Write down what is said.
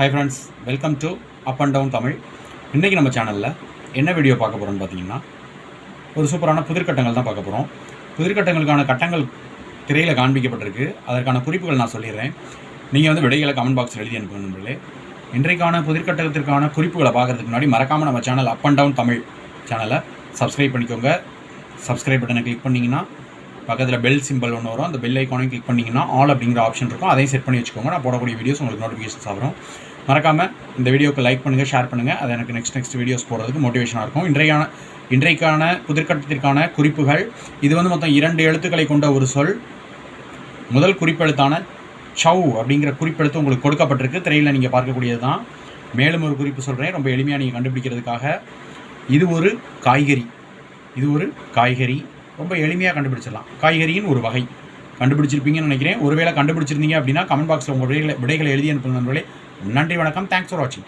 Hi friends welcome to up and down Tamil. இன்றைக்கி நம்ம சேனலில் என்ன வீடியோ பார்க்க போகிறோம்னு பார்த்தீங்கன்னா ஒரு சூப்பரான புதிர்கட்டங்கள் தான் பார்க்க போகிறோம் புதிர்கட்டங்களுக்கான கட்டங்கள் திரையில் காண்பிக்கப்பட்டிருக்கு. அதற்கான குறிப்புகள் நான் சொல்லிடுறேன். நீங்கள் வந்து விடைகளை கமெண்ட் பாக்ஸில் எழுதி அனுப்புங்க நண்பர்களே. இன்றைக்கான புதிர்கட்டத்திற்கான குறிப்புகளை பார்க்கறதுக்கு முன்னாடி மறக்காமல் நம்ம channel up and down Tamil சேனலை சப்ஸ்கிரைப் பண்ணிக்கோங்க. சப்ஸ்கிரைப் பட்டனை கிளிக் பண்ணிங்கன்னா பக்கத்தில் பெல் சிம்பிள் ஒன்று வரும். அந்த பெல் ஐக்கானையும் கிளிக் பண்ணிங்கன்னா ஆல் அப்படிங்கிற ஆப்ஷன் இருக்கும். அதையும் செட் பண்ணி வச்சுக்கோங்க. நான் போடக்கூடிய வீடியோஸ் உங்களுக்கு நோட்டிஃபிகேஷன்ஸ் வரும். மறக்காமல் இந்த வீடியோக்கு லைக் பண்ணுங்கள் ஷேர் பண்ணுங்கள் அது எனக்கு நெக்ஸ்ட் நெக்ஸ்ட் வீடியோஸ் போடுறதுக்கு மோட்டிவேஷனாக இருக்கும். இன்றைக்கான இன்றைக்கான புதிர்கட்டத்திற்கான குறிப்புகள். இது வந்து மொத்தம் இரண்டு எழுத்துக்களை கொண்ட ஒரு சொல். முதல் குறிப்பெழுத்தான சவ் அப்படிங்கிற குறிப்பெழுத்து உங்களுக்கு கொடுக்கப்பட்டிருக்கு. திரையில் நீங்கள் பார்க்கக்கூடியது தான் மேலும் ஒரு குறிப்பு சொல்கிறேன் ரொம்ப எளிமையாக நீங்கள் கண்டுபிடிக்கிறதுக்காக. இது ஒரு காய்கறி. இது ஒரு காய்கறி. ரொம்ப எளிமையாக கண்டுபிடிச்சிடலாம். காய்கறியின் ஒரு வகை. கண்டுபிடிச்சிருப்பீங்கன்னு நினைக்கிறேன். ஒருவேளை கண்டுபிடிச்சிருந்தீங்க அப்படின்னா கமெண்ட் பாக்ஸில் உங்கள் விடைகளை விடைகளை எழுதி அனுப்புங்க நண்பர்களே. நன்றி வணக்கம். தேங்க்ஸ் ஃபார் வாட்சிங்